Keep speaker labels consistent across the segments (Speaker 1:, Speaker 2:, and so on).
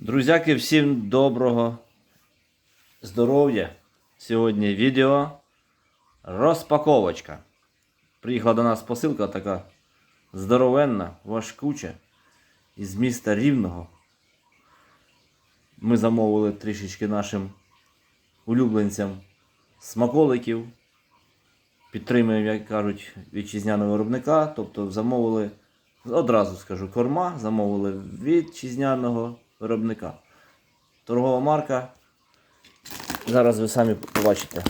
Speaker 1: Друзяки, всім доброго здоров'я. Сьогодні відео розпаковочка. Приїхала до нас посилка така здоровенна, важкуча із міста Рівного. Ми замовили трішечки нашим улюбленцям смаколиків. Підтримуємо, як кажуть, вітчизняного виробника. Тобто замовили, одразу скажу, корма, замовили вітчизняного виробника. Торгова марка. Зараз ви самі побачите.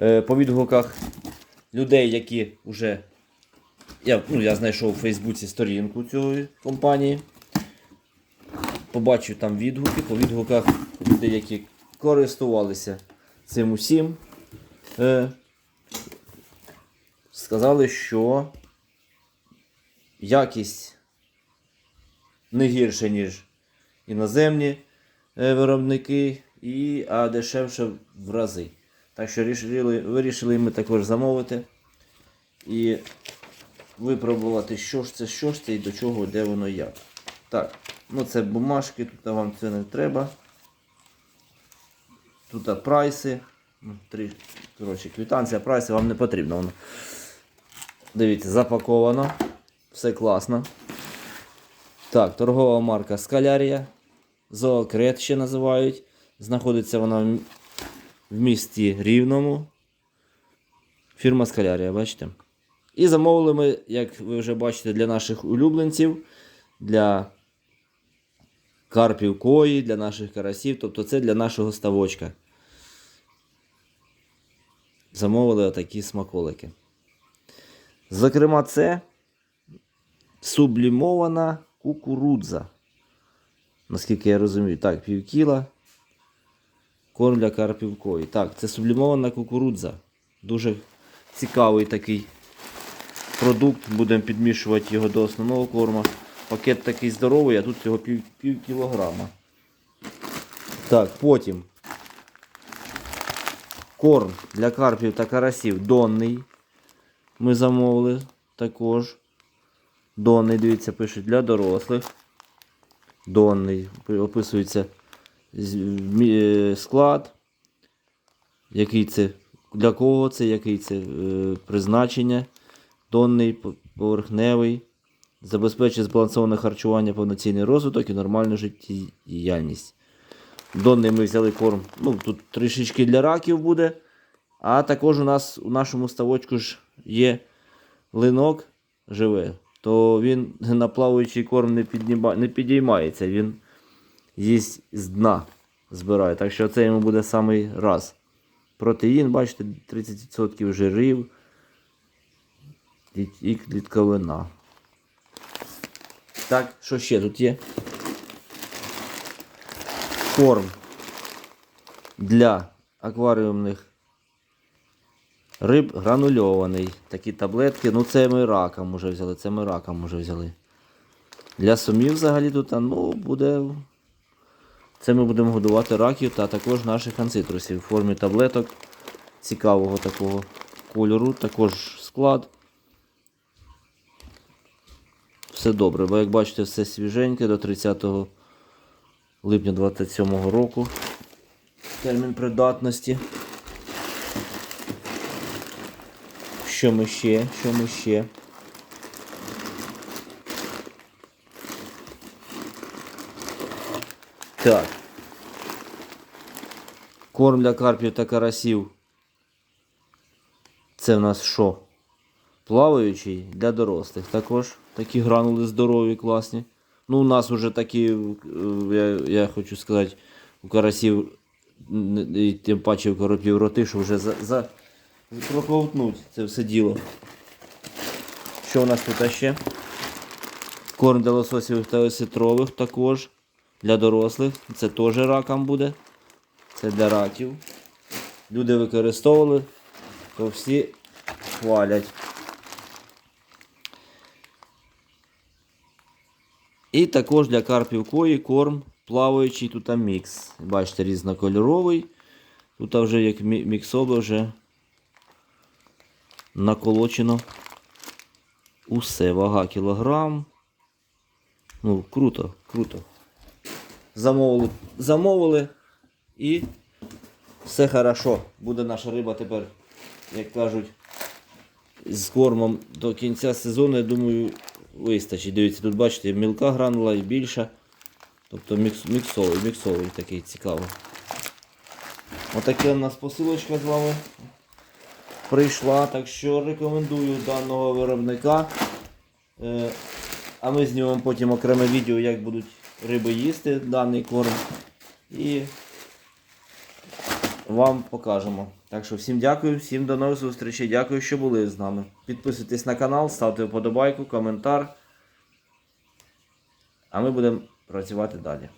Speaker 1: Е, По відгуках людей, які вже. Я, ну, я знайшов у Фейсбуці сторінку цієї компанії. Побачив там відгуки, по відгуках людей, які користувалися цим усім. Е, сказали, що якість не гірше, ніж іноземні е, виробники, і, а дешевше в рази. Так що рішили, вирішили ми також замовити і випробувати, що ж це, що ж це і до чого, де воно як. Так, ну це бумажки, тут вам це не треба. Тут прайси. Ну, Три, коротше, квитанція, прайси вам не потрібно. Воно. Дивіться, запаковано. Все класно. Так, торгова марка Скалярія. Зоокрет ще називають. Знаходиться вона в- місті Рівному. Фірма Скалярія, бачите? І замовили ми, як ви вже бачите, для наших улюбленців, для карпів кої, для наших карасів. Тобто це для нашого ставочка. Замовили отакі смаколики. Зокрема, це сублімована кукурудза. Наскільки я розумію, так, пів кіла. Корм для карпів кої. Так, це сублімована кукурудза. Дуже цікавий такий продукт. Будемо підмішувати його до основного корму. Пакет такий здоровий, а тут всього пів, пів кілограма. Так, потім корм для карпів та карасів донний. Ми замовили також. Донний, дивіться, пишуть для дорослих. Донний. Описується е, склад. Який це, для кого це, який це е, призначення. Донний, поверхневий. Забезпечує збалансоване харчування, повноцінний розвиток і нормальну життєдіяльність. Донний ми взяли корм. Ну, тут трішечки для раків буде. А також у нас у нашому ставочку ж є линок живе, то він на плаваючий корм не, підніма, не підіймається, він їсть з дна збирає. Так що це йому буде самий раз. Протеїн, бачите, 30% жирів і, клітковина. Так, що ще тут є? Корм для акваріумних риб гранульований. Такі таблетки. Ну це ми раком вже взяли. Це ми раком вже взяли. Для сумів взагалі тут ну, буде. Це ми будемо годувати раків та також наших анцитрусів в формі таблеток цікавого такого кольору. Також склад. Все добре, бо як бачите, все свіженьке до 30 липня 27 року. Термін придатності. Що ми ще? Що ми ще? Так. Корм для карпів та карасів. Це в нас що? Плаваючий для дорослих. Також такі гранули здорові, класні. Ну, у нас вже такі, е, я, я хочу сказати, у карасів, і тим паче у коропів роти, що вже за, за, проковтнуть це все діло. Що у нас тут ще? Корм для лососівих та осетрових також. Для дорослих. Це теж ракам буде. Це для раків. Люди використовували, то всі хвалять. І також для карпів кої корм плаваючий тут мікс. Бачите, різнокольоровий. Тут вже як мі- міксове вже наколочено усе. Вага кілограм. Ну, круто, круто. Замовили, замовили і все хорошо. Буде наша риба тепер, як кажуть, з кормом до кінця сезону, я думаю, вистачить. Дивіться, тут бачите, мілка гранула і більша. Тобто мікс, міксовий, міксовий такий цікавий. Отаке у нас посилочка з вами прийшла, так що рекомендую даного виробника. Е, а ми знімемо потім окреме відео, як будуть риби їсти даний корм. І вам покажемо. Так що всім дякую, всім до нових зустрічей. Дякую, що були з нами. Підписуйтесь на канал, ставте вподобайку, коментар. А ми будемо працювати далі.